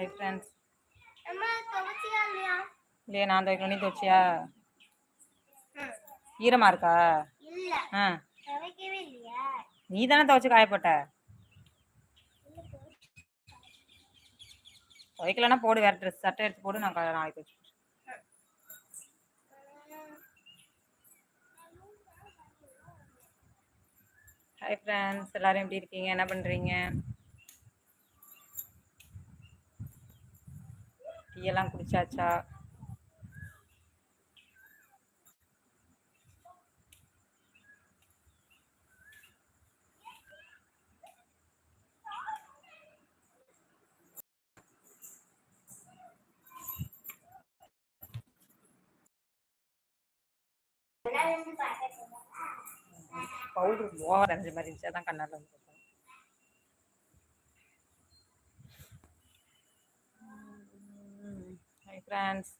Hi friends இல்லையா? நான் துவைக்கணும் நீ துவச்சியா. ஈரமா இருக்கா? ஆ. நீ தானே துவைச்சு காயப்போட்ட? துவைக்கலன்னா போடு வேற ட்ரெஸ் சட்டை எடுத்து போடு நான் நாளைக்கு துவைச்சு ஹாய் ஃப்ரெண்ட்ஸ் எல்லாரும் எப்படி இருக்கீங்க? என்ன பண்ணுறீங்க டீ எல்லாம் குடிச்சாச்சா பவுடர் ஓவர் அஞ்சு மாதிரி இருந்துச்சு அதான் கண்ணால் வந்து ஹாய் ஃப்ரெண்ட்ஸ்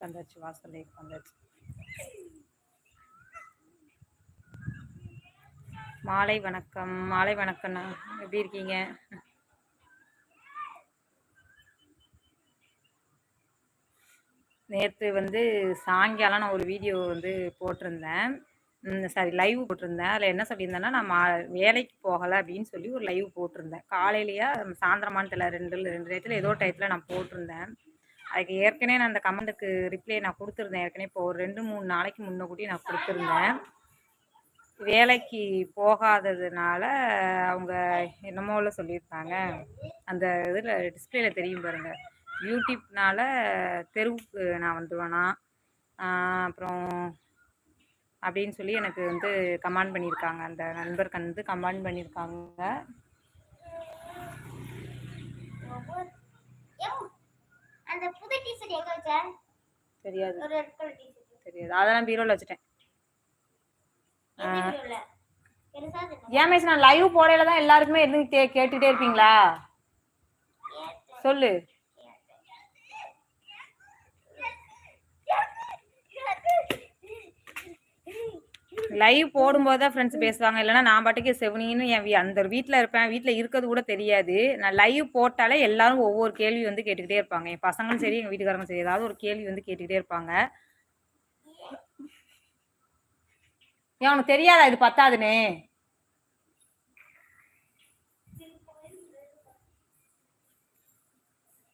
வந்தாச்சு வாசல்லே வந்தாச்சு மாலை வணக்கம். மாலை வணக்கம்ண்ணா. எப்படி இருக்கீங்க? நேற்று வந்து சாயங்காலம் நான் ஒரு வீடியோ வந்து போட்டிருந்தேன். சாரி லைவ் போட்டிருந்தேன். அதில் என்ன சொல்லியிருந்தேன்னா நான் மா வேலைக்கு போகலை அப்படின்னு சொல்லி ஒரு லைவ் போட்டிருந்தேன். காலையிலேயே சாயந்தரமான தெரியல ரெண்டு ரெண்டு டயத்தில் ஏதோ டயத்தில் நான் போட்டிருந்தேன். அதுக்கு ஏற்கனவே நான் அந்த கமெண்ட்டுக்கு ரிப்ளை நான் கொடுத்துருந்தேன். ஏற்கனவே இப்போ ஒரு ரெண்டு மூணு நாளைக்கு முன்னக்கூட்டி நான் கொடுத்துருந்தேன். வேலைக்கு போகாததுனால அவங்க என்னமோல சொல்லியிருக்காங்க. அந்த இதில் டிஸ்பிளேல தெரியும் பாருங்க. யூடியூப்னால தெருவுக்கு நான் வந்துடுவேனா அப்புறம் அப்படின்னு சொல்லி எனக்கு வந்து கமெண்ட் பண்ணியிருக்காங்க. அந்த நண்பருக்கு வந்து கமெண்ட் பண்ணியிருக்காங்க. தெரியாது. தெரியாது. அதெல்லாம் பீரோவில் வச்சுட்டேன். ஏன் மிஸ் நான் லைவ் போடையில தான் எல்லாருக்குமே எதுவும் கேட்டுட்டே இருப்பீங்களா? சொல்லு. லைவ் போடும்போது தான் ஃப்ரெண்ட்ஸ் பேசுவாங்க. இல்லைன்னா நான் பாட்டுக்கு செவனின்னு என் வீ- அந்த வீட்டில் இருப்பேன். வீட்டில் இருக்கிறது கூட தெரியாது. நான் லைவ் போட்டாலே எல்லாரும் ஒவ்வொரு கேள்வி வந்து கேட்டுக்கிட்டே இருப்பாங்க. என் பசங்களும் சரி எங்கள் வீட்டுக்காரங்களும் சரி ஏதாவது ஒரு கேள்வி வந்து கேட்டுக்கிட்டே இருப்பாங்க. ஏன் உனக்கு தெரியாதா? இது பத்தாதுன்னு.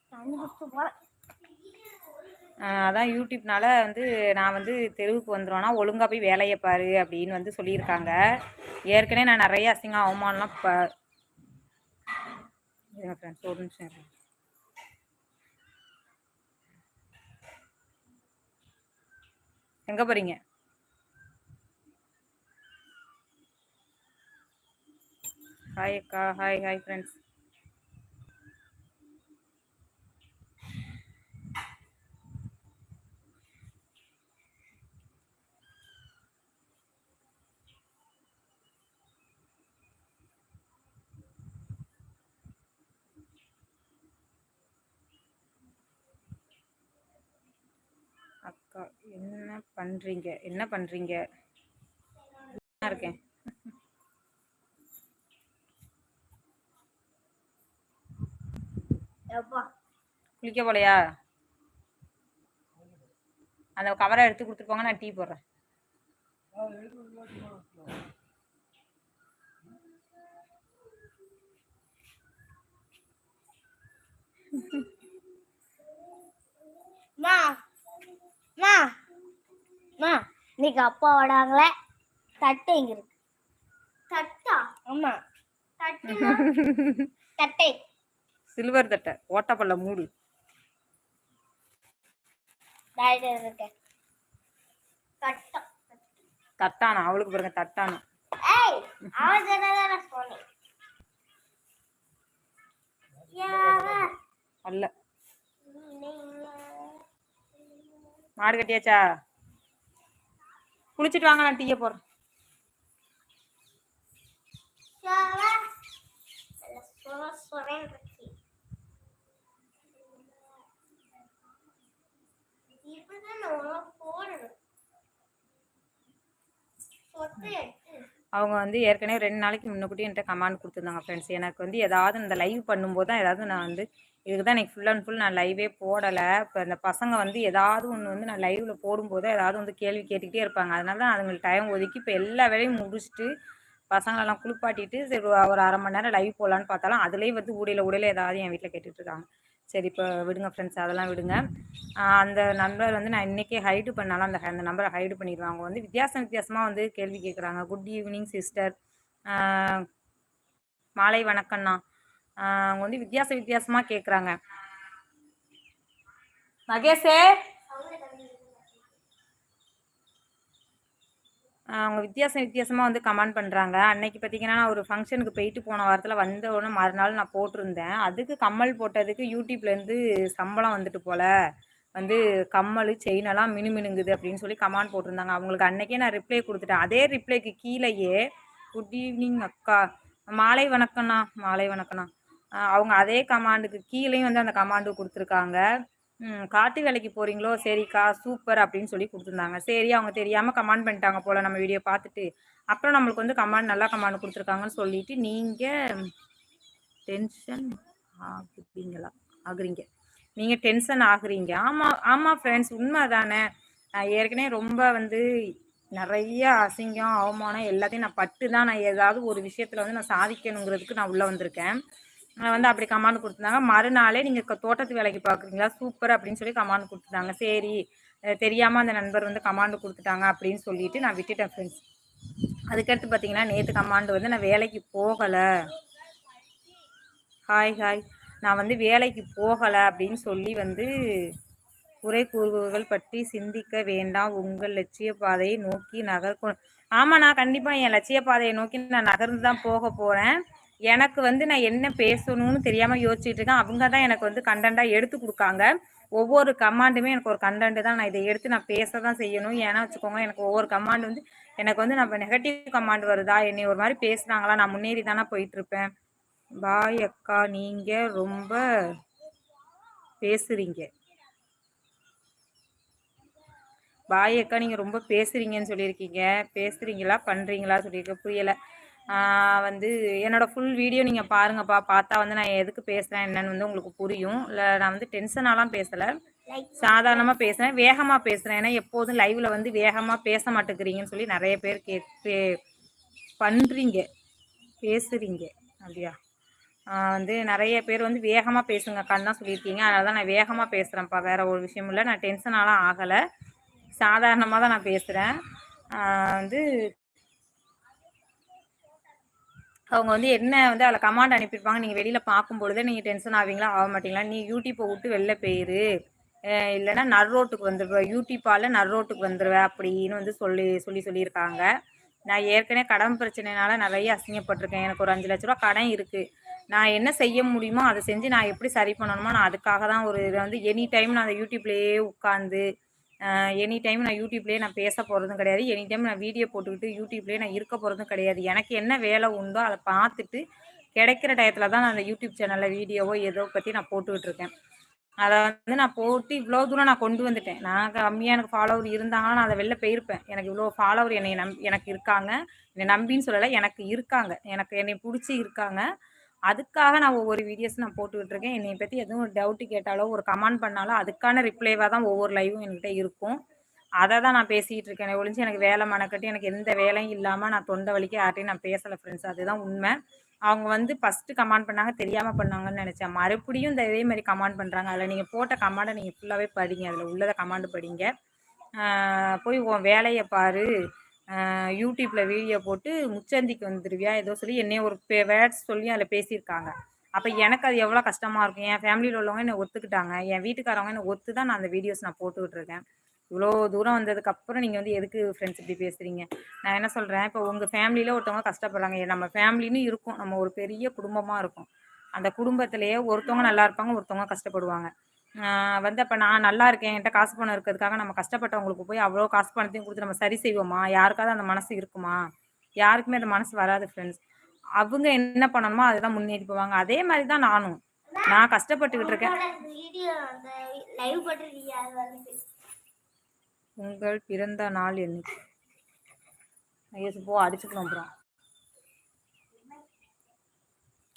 தண்ணி குடிச்சு போல அதான் யூடியூப்னால வந்து நான் வந்து தெருவுக்கு வந்துடுவேன்னா ஒழுங்காக போய் வேலையை பாரு அப்படின்னு வந்து சொல்லியிருக்காங்க. ஏற்கனவே நான் நிறைய அசிங்கம் அவமானம்லாம் ப ஃப்ரெண்ட்ஸ் ஒரு நிமிஷம் இருங்க. எங்க போறீங்க? ஹாய் அக்கா ஹாய் ஹாய் ஃப்ரெண்ட்ஸ் அக்கா என்ன பண்றீங்க? என்ன பண்றீங்க? இருக்கேன். குளிக்க போலையா? அந்த கவரை எடுத்து கொடுத்துட்டு போங்க நான் டீ போடுறேன். மா. மா மா இன்னைக்கு அப்பா வராங்களே தட்டு எங்க இருக்கு. தட்டா? ஆமா. தட்டுனா? தட்டை. சில்வர் தட்டை ஓட்டப்பல்ல மூடு. தட்டா தட்டானா அவளுக்கு பாருங்க தட்டானா. அல்ல. மாடு கட்டியாச்சா? குளிச்சுட்டு வாங்க நான் டீயை போடுறேன். அவங்க வந்து ஏற்கனவே ரெண்டு நாளைக்கு முன்னக்கூட்டி என்கிட்ட கமாண்ட் கொடுத்துருந்தாங்க ஃப்ரெண்ட்ஸ் எனக்கு வந்து ஏதாவது இந்த லைவ் பண்ணும்போது தான் ஏதாவது நான் வந்து இதுக்கு தான் எனக்கு ஃபுல் அண்ட் ஃபுல் நான் லைவே போடலை. இப்போ இந்த பசங்க வந்து ஏதாவது ஒன்று வந்து நான் லைவில் போடும்போது ஏதாவது வந்து கேள்வி கேட்டுக்கிட்டே இருப்பாங்க. அதனால தான் அதுங்களுக்கு டைம் ஒதுக்கி இப்போ எல்லா வேலையும் முடிச்சுட்டு பசங்களெல்லாம் குளிப்பாட்டிட்டு சரி ஒரு அரை மணி நேரம் லைவ் போடலான்னு பார்த்தாலும் அதுலேயே வந்து ஊடையில் ஊடையில் ஏதாவது என் வீட்டில் கேட்டுட்ருக்காங்க சரி இப்போ விடுங்க ஃப்ரெண்ட்ஸ் அதெல்லாம் விடுங்க. அந்த நம்பர் வந்து நான் இன்றைக்கே ஹைடு பண்ணாலும் அந்த அந்த நம்பரை ஹைடு பண்ணிடுவாங்க அவங்க வந்து வித்தியாசம் வித்தியாசமாக வந்து கேள்வி கேட்குறாங்க குட் ஈவினிங் சிஸ்டர் மாலை வணக்கம்ண்ணா. அவங்க வந்து வித்தியாச வித்தியாசமாக கேட்குறாங்க மகேஷே? அவங்க வித்தியாசம் வித்தியாசமாக வந்து கமெண்ட் பண்ணுறாங்க அன்னைக்கு பார்த்தீங்கன்னா நான் ஒரு ஃபங்க்ஷனுக்கு போயிட்டு போன வாரத்தில் வந்த உடனே மறுநாள் நான் போட்டிருந்தேன். அதுக்கு கம்மல் போட்டதுக்கு யூடியூப்லேருந்து சம்பளம் வந்துட்டு போல். வந்து கம்மல் செயின் எல்லாம் மினுமினுங்குது அப்படின்னு சொல்லி கமெண்ட் போட்டிருந்தாங்க. அவங்களுக்கு அன்றைக்கே நான் ரிப்ளை கொடுத்துட்டேன். அதே ரிப்ளைக்கு கீழேயே குட் ஈவினிங் அக்கா. மாலை வணக்கம்ண்ணா. மாலை வணக்கம்ண்ணா. அவங்க அதே கமாண்டுக்கு கீழேயும் வந்து அந்த கமாண்டு கொடுத்துருக்காங்க. காட்டு வேலைக்கு போகிறீங்களோ சரிக்கா சூப்பர் அப்படின்னு சொல்லி கொடுத்துருந்தாங்க. சரி அவங்க தெரியாமல் கமெண்ட் பண்ணிட்டாங்க போல் நம்ம வீடியோ பார்த்துட்டு. அப்புறம் நம்மளுக்கு வந்து கமாண்ட் நல்லா கமாண்ட் கொடுத்துருக்காங்கன்னு சொல்லிட்டு நீங்கள் டென்ஷன் ஆகுறீங்களா? ஆகுறீங்க. நீங்கள் டென்ஷன் ஆகுறீங்க. ஆமாம் ஆமாம் ஃப்ரெண்ட்ஸ் உண்மை தானே நான் ஏற்கனவே ரொம்ப வந்து நிறைய அசிங்கம் அவமானம் எல்லாத்தையும் நான் பட்டு தான் நான் ஏதாவது ஒரு விஷயத்தில் வந்து நான் சாதிக்கணுங்கிறதுக்கு நான் உள்ளே வந்திருக்கேன். வந்து அப்படி கமாண்ட் கொடுத்துருந்தாங்க. மறுநாளே நீங்கள் தோட்டத்து வேலைக்கு பார்க்குறீங்களா? சூப்பர் அப்படின்னு சொல்லி கமாண்ட் கொடுத்துட்டாங்க சரி தெரியாமல் அந்த நண்பர் வந்து கமாண்டு கொடுத்துட்டாங்க அப்படின்னு சொல்லிட்டு நான் விட்டுட்டேன் ஃப்ரெண்ட்ஸ் அதுக்கடுத்து பார்த்தீங்கன்னா நேற்று கமாண்டு வந்து நான் வேலைக்கு போகலை. ஹாய் ஹாய் நான் வந்து வேலைக்கு போகலை அப்படின்னு சொல்லி வந்து குறை கூறுகள் பற்றி சிந்திக்க வேண்டாம். உங்கள் லட்சிய பாதையை நோக்கி நகர் ஆமாம் நான் கண்டிப்பாக என் லட்சிய பாதையை நோக்கி நான் நகர்ந்து தான் போக போகிறேன் எனக்கு வந்து நான் என்ன பேசணும்னு தெரியாமல் யோசிச்சுட்டு இருக்கேன். அவங்க தான் எனக்கு வந்து கண்டென்ட்டாக எடுத்து கொடுக்காங்க. ஒவ்வொரு கமாண்டுமே எனக்கு ஒரு கண்டென்ட் தான். நான் இதை எடுத்து நான் பேச தான் செய்யணும். ஏன்னா வச்சுக்கோங்க எனக்கு ஒவ்வொரு கமாண்ட் வந்து எனக்கு வந்து நம்ம நெகட்டிவ் கமாண்ட் வருதா? என்னை ஒரு மாதிரி பேசுனாங்களா நான் முன்னேறி தானே போயிட்டுருப்பேன் பாய் அக்கா நீங்கள் ரொம்ப பேசுகிறீங்க பாய் அக்கா நீங்கள் ரொம்ப பேசுகிறீங்கன்னு சொல்லியிருக்கீங்க. பேசுகிறீங்களா பண்ணுறீங்களா சொல்லியிருக்க புரியலை. வந்து என்னோடய ஃபுல் வீடியோ நீங்கள் பாருங்கப்பா. பார்த்தா வந்து நான் எதுக்கு பேசுகிறேன் என்னன்னு வந்து உங்களுக்கு புரியும். இல்லை நான் வந்து டென்ஷனாலாம் பேசலை. சாதாரணமாக பேசுகிறேன் வேகமாக பேசுகிறேன் ஏன்னா எப்போதும் லைவில் வந்து வேகமாக பேச மாட்டேங்கிறீங்கன்னு சொல்லி நிறைய பேர் கே பே பண்ணுறீங்க பேசுகிறீங்க அப்படியா? வந்து நிறைய பேர் வந்து வேகமாக பேசுங்க அக்கான்னு சொல்லியிருக்கீங்க. அதனால தான் நான் வேகமாக பேசுகிறேன்ப்பா வேறு ஒரு விஷயம் இல்லை. நான் டென்ஷனாலாம் ஆகலை. சாதாரணமாக தான் நான் பேசுகிறேன் வந்து அவங்க வந்து என்ன வந்து அதில் கமாண்ட் அனுப்பியிருப்பாங்க நீங்கள் வெளியில் பார்க்கும் பொழுதே நீங்கள் டென்ஷன் ஆவீங்களா? ஆக மாட்டீங்களா? நீ யூடியூப்பை விட்டு வெளில போயிரு. அஹ் இல்லைன்னா நர்ரோட்டுக்கு வந்துடுவேன் யூடியூப்பால் நர்ரோட்டுக்கு வந்துடுவேன் அப்படின்னு வந்து சொல்லி சொல்லி சொல்லியிருக்காங்க. நான் ஏற்கனவே கடன் பிரச்சனைனால நிறைய அசிங்கப்பட்டிருக்கேன். எனக்கு ஒரு அஞ்சு லட்ச ரூபா கடன் இருக்குது நான் என்ன செய்ய முடியுமோ அதை செஞ்சு நான் எப்படி சரி பண்ணணுமோ நான் அதுக்காக தான் ஒரு இதை வந்து எனி டைம் நான் அந்த யூடியூப்லேயே உட்காந்து எனி டைம் நான் யூடியூப்லேயே நான் பேச போகிறதும் கிடையாது. எனி டைம் நான் வீடியோ போட்டுக்கிட்டு யூடியூப்லேயே நான் இருக்க போகிறதும் கிடையாது. எனக்கு என்ன வேலை உண்டோ அதை பார்த்துட்டு கிடைக்கிற டயத்தில் தான் நான் அந்த யூடியூப் சேனலில் வீடியோவோ ஏதோ பற்றி நான் போட்டுக்கிட்டு இருக்கேன். அதை வந்து நான் போட்டு இவ்வளோ தூரம் நான் கொண்டு வந்துட்டேன். நான் கம்மியாக எனக்கு ஃபாலோவர் இருந்தாங்கன்னா நான் அதை வெளில போயிருப்பேன். எனக்கு இவ்வளோ ஃபாலோவர் என்னை நம் எனக்கு இருக்காங்க. என்னை நம்பின்னு சொல்லலை எனக்கு இருக்காங்க. எனக்கு என்னை பிடிச்சி இருக்காங்க. அதுக்காக நான் ஒவ்வொரு வீடியோஸ் நான் போட்டுக்கிட்டு இருக்கேன் என்னை பற்றி எதுவும் ஒரு டவுட்டு கேட்டாலோ ஒரு கமெண்ட் பண்ணாலோ அதுக்கான ரிப்ளைவாக தான் ஒவ்வொரு லைவும் என்கிட்ட இருக்கும். அதை தான் நான் பேசிக்கிட்டு இருக்கேன் ஒழிஞ்சு எனக்கு வேலை மனக்கட்டி எனக்கு எந்த வேலையும் இல்லாமல் நான் தொண்டை வலிக்க யார்ட்டையும் நான் பேசலை ஃப்ரெண்ட்ஸ் அதுதான் உண்மை. அவங்க வந்து ஃபஸ்ட்டு கமெண்ட் பண்ணாங்க தெரியாமல் பண்ணாங்கன்னு நினச்சேன். மறுபடியும் இந்த இதே மாதிரி கமெண்ட் பண்ணுறாங்க அதில் நீங்கள் போட்ட கமெண்டை நீங்கள் ஃபுல்லாகவே படிங்க. அதில் உள்ளதை கமெண்ட் படிங்க. போய் உன் வேலையை பாரு. யூடியூப்பில் வீடியோ போட்டு முச்சந்திக்கு வந்துடுவியா ஏதோ சொல்லி என்னைய ஒரு பே வேர்ட்ஸ் சொல்லி அதில் பேசியிருக்காங்க. அப்போ எனக்கு அது எவ்வளோ கஷ்டமாக இருக்கும். என் ஃபேமிலியில் உள்ளவங்க என்னை ஒத்துக்கிட்டாங்க. என் வீட்டுக்காரவங்க என்னை ஒத்து தான் நான் அந்த வீடியோஸ் நான் போட்டுக்கிட்டு இருக்கேன் இவ்வளோ தூரம் வந்ததுக்கப்புறம் நீங்கள் வந்து எதுக்கு ஃப்ரெண்ட்ஸ் இப்படி பேசுகிறீங்க நான் என்ன சொல்கிறேன் இப்போ உங்கள் ஃபேமிலியில் ஒருத்தவங்க கஷ்டப்படுறாங்க. நம்ம ஃபேமிலின்னு இருக்கும். நம்ம ஒரு பெரிய குடும்பமாக இருக்கும். அந்த குடும்பத்திலேயே ஒருத்தவங்க நல்லா இருப்பாங்க ஒருத்தவங்க கஷ்டப்படுவாங்க. வந்து அப்போ நான் நல்லா இருக்கேன். என்கிட்ட காசு பணம் இருக்கிறதுக்காக நம்ம கஷ்டப்பட்டவங்களுக்கு போய் அவ்வளோ காசு பணத்தையும் கொடுத்து நம்ம சரி செய்வோமா? யாருக்காவது அந்த மனசு இருக்குமா? யாருக்குமே அந்த மனசு வராது ஃப்ரெண்ட்ஸ் அவங்க என்ன பண்ணணுமோ அதுதான் முன்னேறி போவாங்க. அதே மாதிரி தான் நானும். நான் கஷ்டப்பட்டுக்கிட்டு இருக்கேன். உங்கள் பிறந்த நாள் என்னைக்கு? ஐயோ போ அடிச்சுக்கணும் அப்புறம்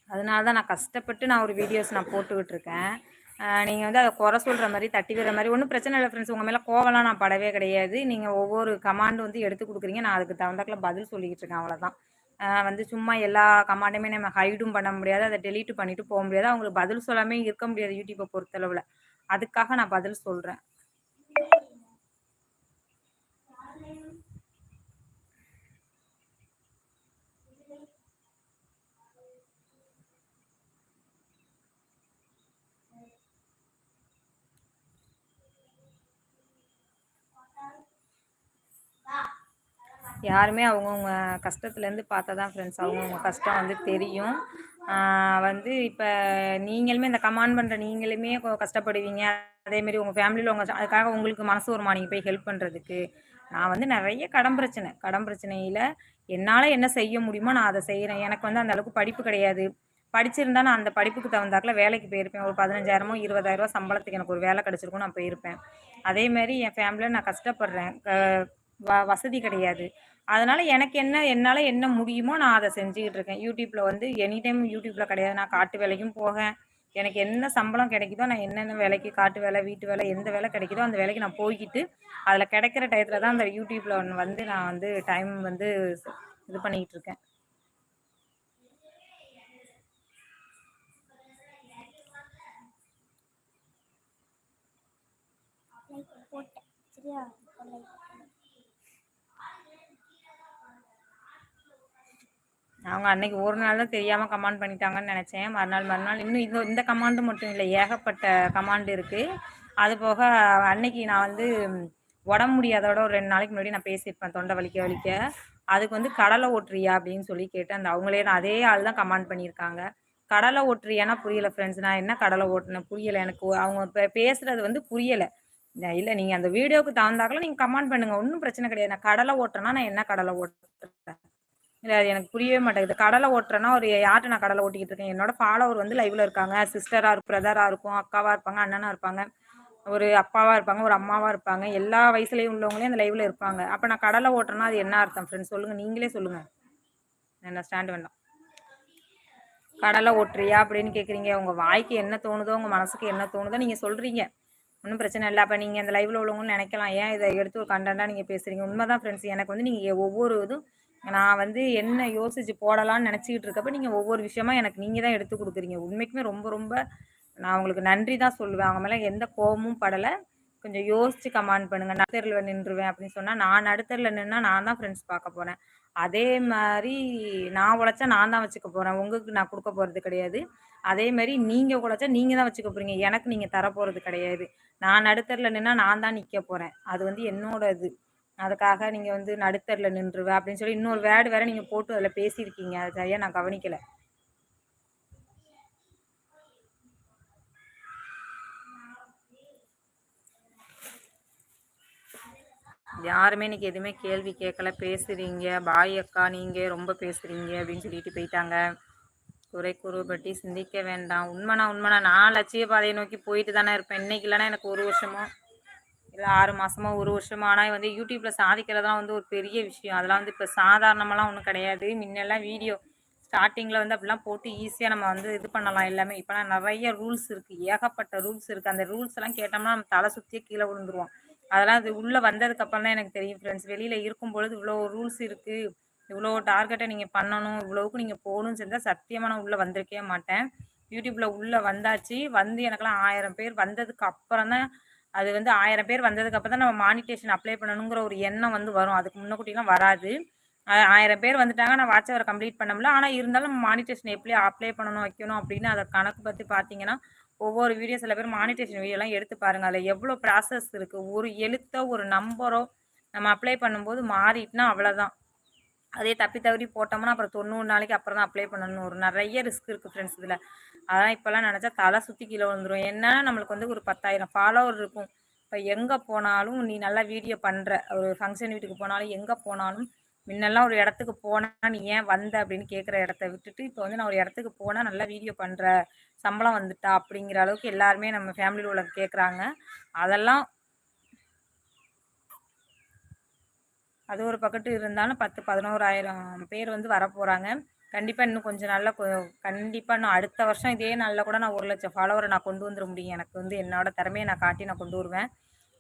அதனால தான் நான் கஷ்டப்பட்டு நான் ஒரு வீடியோஸ் நான் போட்டுக்கிட்டு இருக்கேன். நீங்கள் வந்து அதை குறை சொல்கிற மாதிரி தட்டி விடுற மாதிரி. ஒன்றும் பிரச்சனை இல்லை ஃப்ரெண்ட்ஸ் உங்கள் மேலே கோவலாம் நான் படவே கிடையாது. நீங்கள் ஒவ்வொரு கமாண்டு வந்து எடுத்து கொடுக்குறீங்க. நான் அதுக்கு தகுந்தாக்கில் பதில் சொல்லிக்கிட்டு இருக்கேன் அவ்வளோதான் வந்து சும்மா எல்லா கமாண்டுமே நம்ம ஹைடும் பண்ண முடியாது. அதை டெலீட் பண்ணிட்டு போக முடியாது. அவங்களுக்கு பதில் சொல்லாமே இருக்க முடியாது யூடியூப்பை பொறுத்தளவில். அதுக்காக நான் பதில் சொல்கிறேன் யாருமே அவங்கவுங்க கஷ்டத்துலேருந்து பார்த்தா தான் ஃப்ரெண்ட்ஸ் அவங்கவுங்க கஷ்டம் வந்து தெரியும். வந்து இப்போ நீங்களுமே இந்த கமாண்ட் பண்ணுற நீங்களுமே கஷ்டப்படுவீங்க. அதேமாரி உங்கள் ஃபேமிலியில் உங்கள் அதுக்காக உங்களுக்கு மனசு வருமா நீங்கள் போய் ஹெல்ப் பண்ணுறதுக்கு நான் வந்து நிறைய கடன் பிரச்சனை கடன் பிரச்சனையில் என்னால் என்ன செய்ய முடியுமோ நான் அதை செய்கிறேன் எனக்கு வந்து அந்த அளவுக்கு படிப்பு கிடையாது. படிச்சிருந்தா நான் அந்த படிப்புக்கு தகுந்தாக்கில் வேலைக்கு போயிருப்பேன். ஒரு பதினஞ்சாயிரமோ இருபதாயிரரூவா சம்பளத்துக்கு எனக்கு ஒரு வேலை கிடச்சிருக்கும் நான் போயிருப்பேன். அதேமாரி என் ஃபேமிலியில் நான் கஷ்டப்படுறேன். வ வசதி கிடையாது. அதனால் எனக்கு என்ன என்னால் என்ன முடியுமோ நான் அதை செஞ்சுக்கிட்டு இருக்கேன். யூடியூப்பில் வந்து எனி டைம் யூடியூப்பில் கிடையாது. நான் காட்டு வேலைக்கும் போகேன் எனக்கு என்ன சம்பளம் கிடைக்குதோ நான் என்னென்ன வேலைக்கு காட்டு வேலை வீட்டு வேலை எந்த வேலை கிடைக்குதோ அந்த வேலைக்கு நான் போய்க்கிட்டு அதில் கிடைக்கிற டயத்தில் தான் அந்த யூடியூப்பில் ஒன்று வந்து நான் வந்து டைம் வந்து இது பண்ணிக்கிட்டு இருக்கேன். போட்டேன். சரியா? அவங்க அன்னைக்கு ஒரு நாள் தான் தெரியாமல் கமாண்ட் பண்ணிட்டாங்கன்னு நினச்சேன். மறுநாள் மறுநாள் இன்னும் இந்த இந்த கமாண்டு மட்டும் இல்லை ஏகப்பட்ட கமாண்டு இருக்குது அது போக அன்னைக்கு நான் வந்து உடம்பு முடியாதோட ஒரு ரெண்டு நாளைக்கு முன்னாடி நான் பேசியிருப்பேன் தொண்டை வலிக்க வலிக்க. அதுக்கு வந்து கடலை ஓட்டுறியா அப்படின்னு சொல்லி கேட்டேன். அந்த அவங்களே தான் அதே ஆள் தான் கமாண்ட் பண்ணியிருக்காங்க. கடலை ஓட்டுறியானா புரியல ஃப்ரெண்ட்ஸ் நான் என்ன கடலை ஓட்டுனேன்? புரியலை எனக்கு. அவங்க இப்போ பேசுறது வந்து புரியலை. இல்லை நீங்கள் அந்த வீடியோவுக்கு தகுந்தாக்கில் நீங்கள் கமெண்ட் பண்ணுங்கள் ஒன்றும் பிரச்சனை கிடையாது. நான் கடலை ஓட்டுறேன்னா நான் என்ன கடலை ஓட்டுறேன்? இல்லை அது எனக்கு புரியவே மாட்டேங்குது. கடலை ஓட்டுறேன்னா ஒரு யார்கிட்ட நான் கடலை ஓட்டிக்கிட்டு இருக்கேன்? என்னோட ஃபாலோவர் வந்து லைவ்ல இருக்காங்க. சிஸ்டராக இருக்கும் பிரதராக இருக்கும் அக்காவாக இருப்பாங்க அண்ணனாக இருப்பாங்க. ஒரு அப்பாவாக இருப்பாங்க ஒரு அம்மாவாக இருப்பாங்க. எல்லா வயசுலேயும் உள்ளவங்களே அந்த லைவ்ல இருப்பாங்க. அப்போ நான் கடலை ஓட்டுறேன்னா அது என்ன அர்த்தம் ஃப்ரெண்ட்ஸ் சொல்லுங்கள் நீங்களே சொல்லுங்கள் என்ன ஸ்டாண்ட் வேண்டாம். கடலை ஓட்டுறியா அப்படின்னு கேட்குறீங்க உங்கள் வாய்க்கு என்ன தோணுதோ உங்கள் மனசுக்கு என்ன தோணுதோ நீங்கள் சொல்கிறீங்க ஒன்றும் பிரச்சனை இல்லை. அப்போ நீங்கள் அந்த லைவில் உள்ளவங்களும் நினைக்கலாம். ஏன் இதை எடுத்து ஒரு கண்டென்ட்டாக நீங்கள் பேசுகிறீங்க உண்மைதான் ஃப்ரெண்ட்ஸ் எனக்கு வந்து நீங்கள் ஒவ்வொரு இதுவும் நான் வந்து என்ன யோசிச்சு போடலாம்னு நினச்சிக்கிட்டு இருக்கப்ப நீங்கள் ஒவ்வொரு விஷயமா எனக்கு நீங்கள் தான் எடுத்து கொடுக்குறீங்க. உண்மைக்குமே ரொம்ப ரொம்ப நான் உங்களுக்கு நன்றி தான் சொல்லுவேன். அவங்க மேலே எந்த கோபமும் படலை. கொஞ்சம் யோசிச்சு கமெண்ட் பண்ணுங்க. நடுத்தரில் நின்றுவேன் அப்படின்னு சொன்னால் நான் நடுத்தரில் நின்னா நான் தான் ஃப்ரெண்ட்ஸ் பார்க்க போகிறேன் அதே மாதிரி நான் உழைச்சா நான் தான் வச்சுக்க போகிறேன் உங்களுக்கு நான் கொடுக்க போகிறது கிடையாது. அதே மாதிரி நீங்கள் உழைச்சா நீங்கள் தான் வச்சுக்க போகிறீங்க எனக்கு நீங்கள் தர போகிறது கிடையாது. நான் நடுத்தரில் நின்னா நான் தான் நிற்க போகிறேன் அது வந்து என்னோட இது. அதுக்காக நீங்கள் வந்து நடுத்தரில் நின்றுவேன் அப்படின்னு சொல்லி இன்னொரு வேர்டு வேறு நீங்கள் போட்டு அதில் பேசியிருக்கீங்க. அது சரியாக நான் கவனிக்கலை. யாருமே இன்னைக்கு எதுவுமே கேள்வி கேட்கல. பேசுறீங்க. பாய் அக்கா நீங்கள் ரொம்ப பேசுறீங்க அப்படின்னு சொல்லிட்டு போயிட்டாங்க. குறை குறு பற்றி சிந்திக்க வேண்டாம். உண்மைனா உண்மைனா நான் லட்சிய பாதையை நோக்கி போயிட்டு தானே இருப்பேன். இன்னைக்கு இல்லைன்னா எனக்கு ஒரு வருஷமோ இல்லை ஆறு மாசமோ ஒரு வருஷமோ ஆனால் வந்து யூடியூப்பில் சாதிக்கிறதுலாம் வந்து ஒரு பெரிய விஷயம். அதெல்லாம் வந்து இப்போ சாதாரணமெல்லாம் ஒன்றும் கிடையாது. முன்னெல்லாம் வீடியோ ஸ்டார்டிங்கில் வந்து அப்படிலாம் போட்டு ஈஸியாக நம்ம வந்து இது பண்ணலாம் எல்லாமே. இப்போலாம் நிறைய ரூல்ஸ் இருக்குது ஏகப்பட்ட ரூல்ஸ் இருக்குது அந்த ரூல்ஸ் எல்லாம் கேட்டோம்னா நம்ம தலை சுற்றியே கீழே விழுந்துருவோம். அதெல்லாம் அது உள்ளே வந்ததுக்கப்புறம் தான் எனக்கு தெரியும் ஃப்ரெண்ட்ஸ் வெளியில் இருக்கும் பொழுது இவ்வளோ ரூல்ஸ் இருக்குது இவ்வளோ டார்கெட்டை நீங்கள் பண்ணணும். இவ்வளோவுக்கு நீங்கள் போகணும்னு செஞ்சால் சத்தியமாக நான் உள்ளே வந்திருக்கவே மாட்டேன். யூடியூப்பில் உள்ளே வந்தாச்சு. வந்து எனக்கெல்லாம் ஆயிரம் பேர் வந்ததுக்கு அப்புறம் தான் அது வந்து ஆயிரம் பேர் வந்ததுக்கு அப்புறம் தான் நம்ம மானிட்டேஷன் அப்ளை பண்ணணுங்கிற ஒரு எண்ணம் வந்து வரும். அதுக்கு முன்னக்கூட்டிலாம் வராது. ஆயிரம் பேர் வந்துட்டாங்க. நான் வாட்ச் அவரை கம்ப்ளீட் பண்ண முடியல. ஆனால் இருந்தாலும் மானிட்டேஷன் எப்படி அப்ளை பண்ணணும் வைக்கணும் அப்படின்னு அதை கணக்கு பற்றி பார்த்தீங்கன்னா ஒவ்வொரு வீடியோ சில பேர் மானிட்டேஷன் வீடியோலாம் எடுத்து பாருங்கள் அதில் எவ்வளோ ப்ராசஸ் இருக்குது ஒரு எழுத்தோ ஒரு நம்பரோ நம்ம அப்ளை பண்ணும்போது மாறிட்டுனா அவ்வளோதான் அதே தப்பி தவறி போட்டோம்னா அப்புறம் தொண்ணூறு நாளைக்கு அப்புறம் தான் அப்ளை பண்ணணும் ஒரு நிறைய ரிஸ்க் இருக்குது ஃப்ரெண்ட்ஸ் இதில். அதான் இப்போல்லாம் நினச்சா தலை சுற்றி கீழே விழுந்துரும். என்னன்னா நம்மளுக்கு வந்து ஒரு பத்தாயிரம் ஃபாலோவர் இருக்கும். இப்போ எங்கே போனாலும் நீ நல்லா வீடியோ பண்ணுற ஒரு ஃபங்க்ஷன் வீட்டுக்கு போனாலும் எங்கே போனாலும் முன்னெல்லாம் ஒரு இடத்துக்கு போனால் நீ ஏன் வந்த அப்படின்னு கேட்குற இடத்த விட்டுட்டு இப்போ வந்து நான் ஒரு இடத்துக்கு போனால் நல்லா வீடியோ பண்ணுற சம்பளம் வந்துட்டா அப்படிங்கிற அளவுக்கு எல்லாருமே நம்ம ஃபேமிலியில் உள்ள கேட்குறாங்க அதெல்லாம் அது ஒரு பக்கத்து இருந்தாலும் பத்து பதினோராயிரம் பேர் வந்து வரப்போகிறாங்க கண்டிப்பாக இன்னும் கொஞ்சம் நல்லா கண்டிப்பாக நான் அடுத்த வருஷம் இதே நாளில் கூட நான் ஒரு லட்சம் ஃபாலோவரை நான் கொண்டு வந்துட முடியும். எனக்கு வந்து என்னோட திறமையை நான் காட்டி நான் கொண்டு வருவேன்.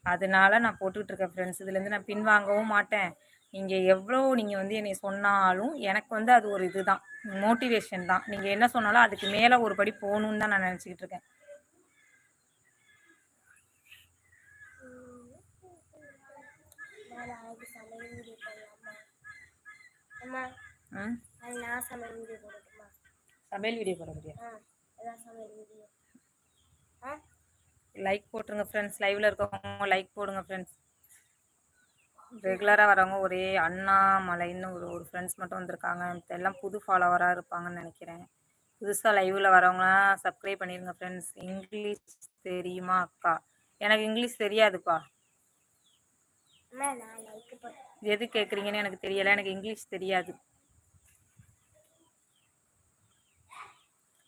அதனால நான் போட்டுக்கிட்டு இருக்கேன் ஃப்ரெண்ட்ஸ் இதுலேருந்து நான் பின்வாங்கவும் மாட்டேன். நீங்கள் எவ்வளோ நீங்கள் வந்து என்னை சொன்னாலும் எனக்கு வந்து அது ஒரு இதுதான். மோட்டிவேஷன் தான். நீங்கள் என்ன சொன்னாலும் அதுக்கு மேலே ஒரு படி போகணுன்னு தான் நான் நினச்சிக்கிட்டு இருக்கேன் நான் நாளைக்கு சமையல் வீடியோ போடலாமா அம்மா ம் நாளைக்கு நான் சமையல் வீடியோ போட ஆ லைக் போட்டுருங்க ஃப்ரெண்ட்ஸ் லைவில் இருக்கவங்க லைக் போடுங்க ஃப்ரெண்ட்ஸ் ரெகுலராக வரவங்க ஒரே அண்ணாமலைன்னு ஒரு ஒரு ஃப்ரெண்ட்ஸ் மட்டும் வந்திருக்காங்க. எல்லாம் புது ஃபாலோவராக இருப்பாங்கன்னு நினைக்கிறேன். புதுசாக லைவில் வரவங்களாம் சப்ஸ்கிரைப் பண்ணிடுங்க ஃப்ரெண்ட்ஸ் இங்கிலீஷ் தெரியுமா அக்கா? எனக்கு இங்கிலீஷ் தெரியாதுப்பா. நான் லைக் போட்டேன் எது கேட்குறீங்கன்னு எனக்கு தெரியலை. எனக்கு இங்கிலீஷ் தெரியாது.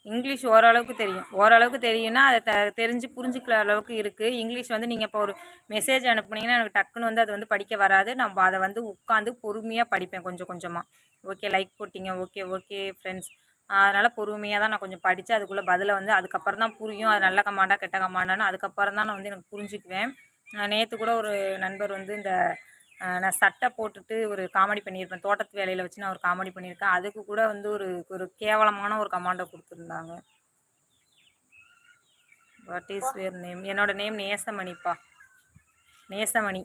இங்கிலீஷ் ஓரளவுக்கு தெரியும். ஓரளவுக்கு தெரியும்னா அதை த தெரிஞ்சு புரிஞ்சுக்கிற அளவுக்கு இருக்குது இங்கிலீஷ் வந்து நீங்கள் இப்போ ஒரு மெசேஜ் அனுப்புனீங்கன்னா எனக்கு டக்குன்னு வந்து அது வந்து படிக்க வராது. நம்ம அதை வந்து உட்காந்து பொறுமையாக படிப்பேன் கொஞ்சம் கொஞ்சமாக ஓகே லைக் போட்டிங்க. ஓகே ஓகே ஃப்ரெண்ட்ஸ் அதனால் பொறுமையாக தான் நான் கொஞ்சம் படித்து அதுக்குள்ளே பதிலை வந்து அதுக்கப்புறம் தான் புரியும். அது நல்ல கமாண்டா கெட்ட கமாண்டான்னு அதுக்கப்புறம் தான் நான் வந்து எனக்கு புரிஞ்சுக்குவேன். நேற்று கூட ஒரு நண்பர் வந்து இந்த நான் சட்டை போட்டுட்டு ஒரு காமெடி பண்ணியிருப்பேன். தோட்டத்து வேலையில் வச்சு நான் ஒரு காமெடி பண்ணியிருக்கேன். அதுக்கு கூட வந்து ஒரு ஒரு கேவலமான ஒரு கமாண்டை கொடுத்துருந்தாங்க. வாட் இஸ் யுவர் நேம் என்னோட நேம் நேசமணிப்பா. நேசமணி.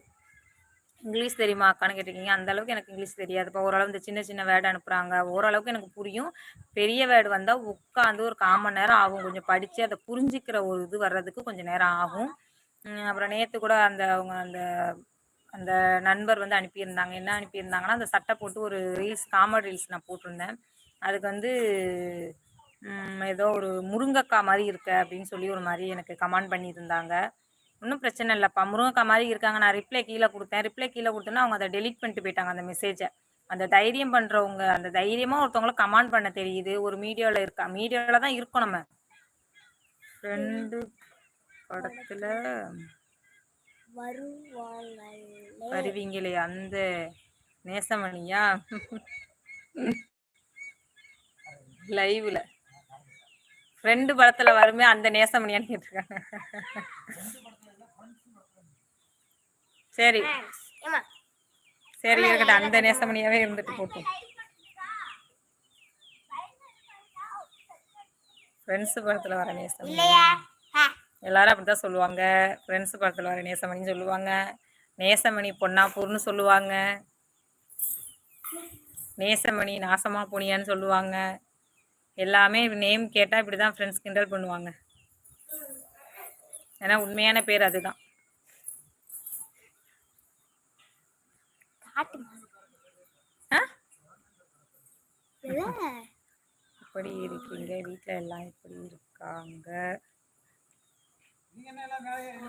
இங்கிலீஷ் தெரியுமா அக்கான்னு கேட்டிருக்கீங்க. அந்தளவுக்கு எனக்கு இங்கிலீஷ் தெரியாதுப்பா. ஓரளவு இந்த சின்ன சின்ன வேர்டு அனுப்புகிறாங்க ஓரளவுக்கு எனக்கு புரியும். பெரிய வேர்டு வந்தால் உட்காந்து ஒரு கால் மணி நேரம் ஆகும். கொஞ்சம் படித்து அதை புரிஞ்சிக்கிற ஒரு இது வர்றதுக்கு கொஞ்சம் நேரம் ஆகும். அப்புறம் நேற்று கூட அந்த அவங்க அந்த அந்த நண்பர் வந்து அனுப்பியிருந்தாங்க. என்ன அனுப்பியிருந்தாங்கன்னா அந்த சட்டை போட்டு ஒரு ரீல்ஸ் காமெடி ரீல்ஸ் நான் போட்டிருந்தேன். அதுக்கு வந்து ஏதோ ஒரு முருங்கைக்காய் மாதிரி இருக்க அப்படின்னு சொல்லி ஒரு மாதிரி எனக்கு கமெண்ட் பண்ணியிருந்தாங்க. ஒன்றும் பிரச்சனை இல்லைப்பா. முருங்கைக்காய் மாதிரி இருக்காங்க. நான் ரிப்ளை கீழே கொடுத்தேன். ரிப்ளை கீழே கொடுத்தேன்னா அவங்க அதை டெலீட் பண்ணிட்டு போயிட்டாங்க அந்த மெசேஜை அந்த தைரியம் பண்ணுறவங்க அந்த தைரியமாக ஒருத்தவங்கள கமெண்ட் பண்ண தெரியுது. ஒரு மீடியாவில் இருக்கா மீடியாவில் தான் இருக்கோம் நம்ம. ஃப்ரெண்டு படத்தில் வருவாங்களே அந்த நேசமணியா? லைவ்ல. ஃப்ரெண்டு படத்துல வருமே அந்த நேசமணியான்னு கேட்டிருக்காங்க. சரி. சரி இருக்கட்டும். அந்த நேசமணியாவே இருந்துட்டு போட்டும் ஃப்ரெண்ட்ஸ் படத்துல வர நேசமணி. எல்லாரும் அப்படிதான் சொல்லுவாங்க. ஃப்ரெண்ட்ஸ் படத்தில் வர நேசமணின்னு சொல்லுவாங்க. நேசமணி பொன்னாப்பூர்னு சொல்லுவாங்க. நேசமணி நாசமா போனியான்னு சொல்லுவாங்க. எல்லாமே நேம் கேட்டால் இப்படி தான் ஃப்ரெண்ட்ஸ் கிண்டல் பண்ணுவாங்க. ஏன்னா உண்மையான பேர் அதுதான். எப்படி இருக்கீங்க வீட்டில் எல்லாம் எப்படி இருக்காங்க.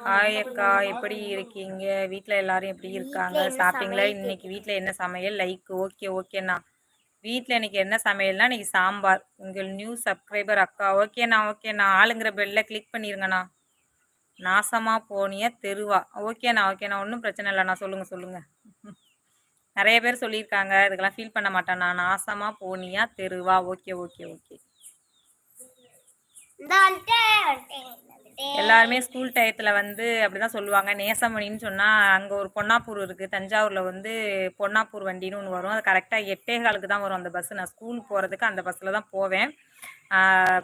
ஹாய் அக்கா எப்படி இருக்கீங்க? வீட்டில் எல்லாரும் எப்படி இருக்காங்க? சாப்பிட்டீங்களா? இன்னைக்கு வீட்டில் என்ன சமையல்? லைக் ஓகே ஓகேண்ணா. வீட்டில் இன்னைக்கு என்ன சமையல்னா இன்னைக்கு சாம்பார். உங்கள் நியூ சப்ஸ்கிரைபர் அக்கா. ஓகேண்ணா ஓகேண்ணா. ஆளுங்கிற பெல்ல கிளிக் பண்ணிருங்கண்ணா. நாசமா போனிய தெருவா. ஓகேண்ணா ஓகேண்ணா. ஒன்றும் பிரச்சனை இல்லைண்ணா. சொல்லுங்கள் சொல்லுங்கள் நிறைய பேர் சொல்லியிருக்காங்க. இதுக்கெல்லாம் ஃபீல் பண்ண மாட்டேண்ணா. நாசமா போனியா தெருவா. Okay okay okay. எல்லாருமே ஸ்கூல் டயத்தில் வந்து அப்படிதான் சொல்லுவாங்க. நேசமணின்னு சொன்னால் அங்கே ஒரு பொன்னாப்பூர் இருக்குது தஞ்சாவூரில் வந்து பொன்னாப்பூர் வண்டின்னு ஒன்று வரும். அது கரெக்டாக எட்டே காலுக்கு தான் வரும் அந்த பஸ்ஸு நான் ஸ்கூல் போகிறதுக்கு அந்த பஸ்ஸில் தான் போவேன்.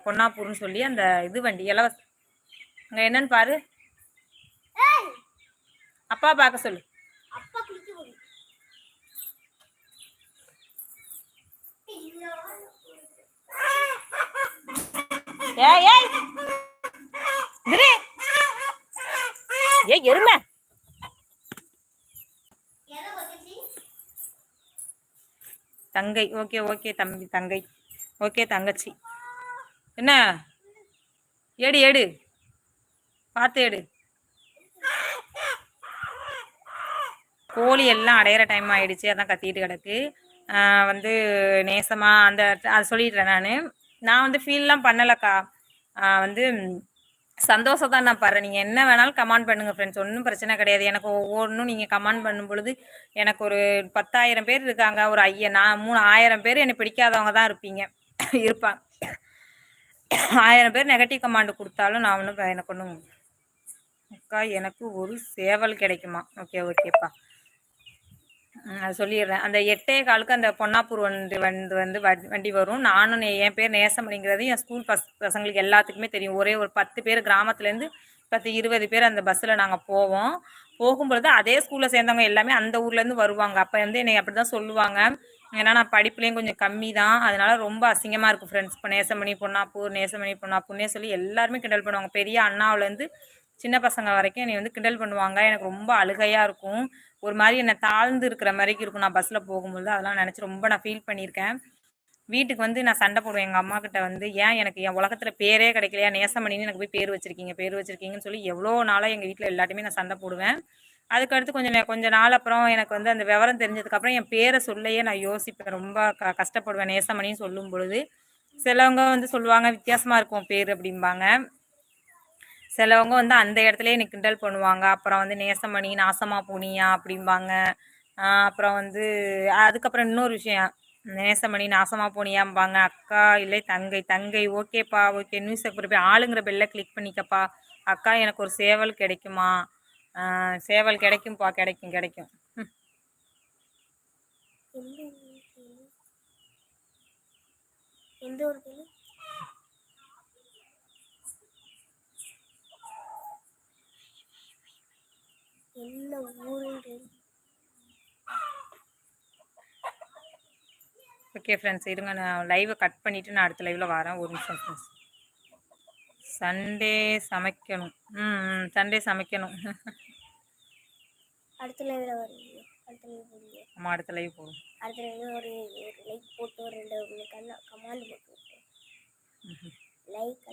பொன்னாப்பூர்னு சொல்லி அந்த இது வண்டி இலவச. அங்கே என்னன்னு பாரு. அப்பா பார்க்க சொல்லு. ஏய் ஏய்! ஏ ஏய் எருமை. தங்கை ஓகே ஓகே தம்பி தங்கை. ஓகே தங்கச்சி. என்ன? எடு எடு பார்த்து எடு கோழி எல்லாம் அடையிற டைம் ஆயிடுச்சு. அதான் கத்திட்டு கிடக்கு. வந்து நேசமாக அந்த அது சொல்லிடுறேன் நான். நான் வந்து ஃபீல்லாம் பண்ணலக்கா. வந்து சந்தோஷம் தான் நான் பாரு நீங்கள் என்ன வேணாலும் கமெண்ட் பண்ணுங்கள் ஃப்ரெண்ட்ஸ் ஒன்றும் பிரச்சனை கிடையாது. எனக்கு ஒவ்வொன்றும் நீங்கள் கமெண்ட் பண்ணும் பொழுது எனக்கு ஒரு பத்தாயிரம் பேர் இருக்காங்க ஒரு ஐயன் நான் மூணு ஆயிரம் பேர் என்னை பிடிக்காதவங்க தான் இருப்பீங்க. இருப்பாங்க ஆயிரம் பேர் நெகட்டிவ் கமாண்ட் கொடுத்தாலும் நான் ஒன்றும் எனக்கு ஒன்றும் அக்கா எனக்கு ஒரு சேவல் கிடைக்குமா? ஓகே ஓகேப்பா ம், சொல்லிடுறேன். அந்த எட்டே காலுக்கு அந்த பொன்னாப்பூர் வண்டி வந்து வந்து வண்டி- வண்டி வரும். நானும் என் பேர் நேசமணிங்கிறது என் ஸ்கூல் பஸ் பசங்களுக்கு எல்லாத்துக்குமே தெரியும். ஒரே ஒரு பத்து பேர் கிராமத்துலேருந்து பத்து இருபது பேர் அந்த பஸ்ஸில் நாங்கள் போவோம். போகும்பொழுது அதே ஸ்கூலில் சேர்ந்தவங்க எல்லாமே அந்த ஊர்லேருந்து வருவாங்க. அப்போ வந்து என்னை அப்படி தான் சொல்லுவாங்க. ஏன்னா நான் படிப்புலேயும் கொஞ்சம் கம்மி தான் அதனால ரொம்ப அசிங்கமாக இருக்கும் ஃப்ரெண்ட்ஸ் இப்போ நேசமணி பொன்னாப்பூர் நேசமணி பொன்னாப்பூர்னே சொல்லி எல்லாருமே கிண்டல் பண்ணுவாங்க. பெரிய அண்ணாவுலேருந்து சின்ன பசங்க வரைக்கும் என்னை வந்து கிண்டல் பண்ணுவாங்க. எனக்கு ரொம்ப அழுகையாக இருக்கும். ஒரு மாதிரி என்னை தாழ்ந்து இருக்கிற மாதிரி இருக்கும். நான் பஸ்ஸில் போகும்போது அதெல்லாம் நினச்சி ரொம்ப நான் ஃபீல் பண்ணியிருக்கேன். வீட்டுக்கு வந்து நான் சண்டை போடுவேன். எங்கள் அம்மா கிட்ட வந்து ஏன் எனக்கு என் உலகத்தில் பேரே கிடைக்கலையா? நேசமணின்னு எனக்கு போய் பேர் வச்சிருக்கீங்க பேர் வச்சிருக்கீங்கன்னு சொல்லி எவ்வளோ நாளாக எங்கள் வீட்டில் எல்லாத்தையுமே நான் சண்டை போடுவேன். அதுக்கடுத்து கொஞ்சம் கொஞ்சம் கொஞ்ச நாள் அப்புறம் எனக்கு வந்து அந்த விவரம் தெரிஞ்சதுக்கப்புறம் என் பேரை சொல்லையே நான் யோசிப்பேன். ரொம்ப க கஷ்டப்படுவேன் நேசமணின்னு சொல்லும் பொழுது. சிலவங்க வந்து சொல்லுவாங்க வித்தியாசமாக இருக்கும் பேர் அப்படிம்பாங்க. சிலவங்க வந்து அந்த இடத்துலயே எனக்கு கிண்டல் பண்ணுவாங்க. அப்புறம் வந்து நேசமணி நாசமா போனியா அப்படிம்பாங்க. அப்புறம் வந்து அதுக்கப்புறம் இன்னொரு விஷயம். நேசமணி நாசமா போனியாம்பாங்க. அக்கா இல்லை தங்கை தங்கை ஓகேப்பா ஓகே நியூஸ் பேப்பர் போய் ஆளுங்கிற பெல்ல கிளிக் பண்ணிக்கப்பா. அக்கா எனக்கு ஒரு சேவல் கிடைக்குமா? சேவல் கிடைக்கும்ப்பா கிடைக்கும் கிடைக்கும். எந்த ஒரு கேளு? எந்த ஊர் கேளு? என்ன ஊருன்னு கேளு. ஓகே ஃப்ரெண்ட்ஸ் இருங்க நான் லைவை கட் பண்ணிவிட்டு நான் அடுத்த லைவில் வரேன் ஒரு நிமிஷம் ஃப்ரெண்ட்ஸ் சண்டே சமைக்கணும் ம் ம் சண்டே சமைக்கணும் அடுத்த லைவ்ல வருவீங்க அடுத்த லைவ் போடுவீங்க நம்ம அடுத்த லைவ் போடும் அடுத்த லைவ்ல ஒரு ஒரு லைக் போட்டு ஒரு ரெண்டு கமாண்ட் போட்டு லைக்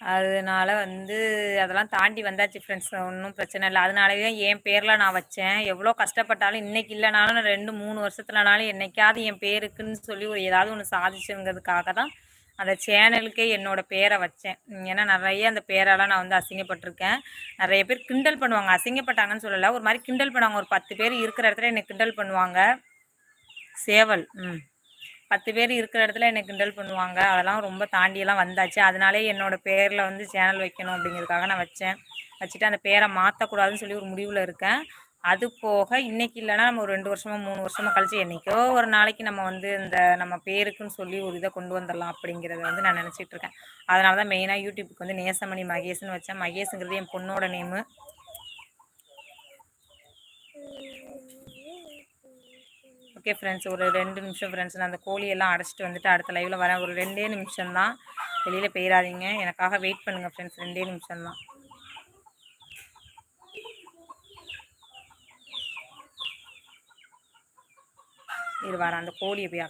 அதனால வந்து அதெல்லாம் தாண்டி வந்தாச்சு ஃப்ரெண்ட்ஸ் ஒன்றும் பிரச்சனை இல்லை. அதனாலவே என் பேரில் நான் வச்சேன். எவ்வளோ கஷ்டப்பட்டாலும் இன்னைக்கு இல்லைனாலும் நான் ரெண்டு மூணு வருஷத்துலனாலும் என்னைக்காவது என் பேருக்குன்னு சொல்லி ஒரு ஏதாவது ஒன்று சாதிச்சுங்கிறதுக்காக தான் அந்த சேனலுக்கே என்னோட பேரை வச்சேன். ஏன்னா நிறைய அந்த பேரெல்லாம் நான் வந்து அசிங்கப்பட்டிருக்கேன். நிறைய பேர் கிண்டல் பண்ணுவாங்க. அசிங்கப்பட்டாங்கன்னு சொல்லலை. ஒரு மாதிரி கிண்டல் பண்ணுவாங்க. ஒரு பத்து பேர் இருக்கிற இடத்துல என்னை கிண்டல் பண்ணுவாங்க. சேவல். ம். பத்து பேர் இருக்கிற இடத்துல என்னை கிண்டல் பண்ணுவாங்க. அதெல்லாம் ரொம்ப தாண்டியெல்லாம் வந்தாச்சு. அதனாலே என்னோட பேரில் வந்து சேனல் வைக்கணும் அப்படிங்கிறதுக்காக நான் வச்சேன். வச்சுட்டு அந்த பேரை மாற்றக்கூடாதுன்னு சொல்லி ஒரு முடிவில் இருக்கேன். அது போக இன்றைக்கி இல்லைன்னா நம்ம ஒரு ரெண்டு வருஷமோ மூணு வருஷமோ கழித்து என்றைக்கோ ஒரு நாளைக்கு நம்ம வந்து இந்த நம்ம பேருக்குன்னு சொல்லி ஒரு இதை கொண்டு வந்துடலாம் அப்படிங்கிறத வந்து நான் நினச்சிட்டு இருக்கேன். அதனால தான் மெயினாக யூடியூப்புக்கு வந்து நேசமணி மகேஷ்னு வச்சேன். மகேஷுங்கிறது என் பொண்ணோட நேமு ஓகே ஃப்ரெண்ட்ஸ் ஒரு ரெண்டு நிமிஷம் ஃப்ரெண்ட்ஸ் நான் அந்த கோழியெல்லாம் அடைச்சிட்டு வந்துட்டு அடுத்த லைவில் வரேன். ஒரு ரெண்டே நிமிஷம் தான் வெளியில் போயிடாதீங்க எனக்காக வெயிட் பண்ணுங்கள் ஃப்ரெண்ட்ஸ் ரெண்டே நிமிஷம் தான் இது வரேன். அந்த கோழியை போய்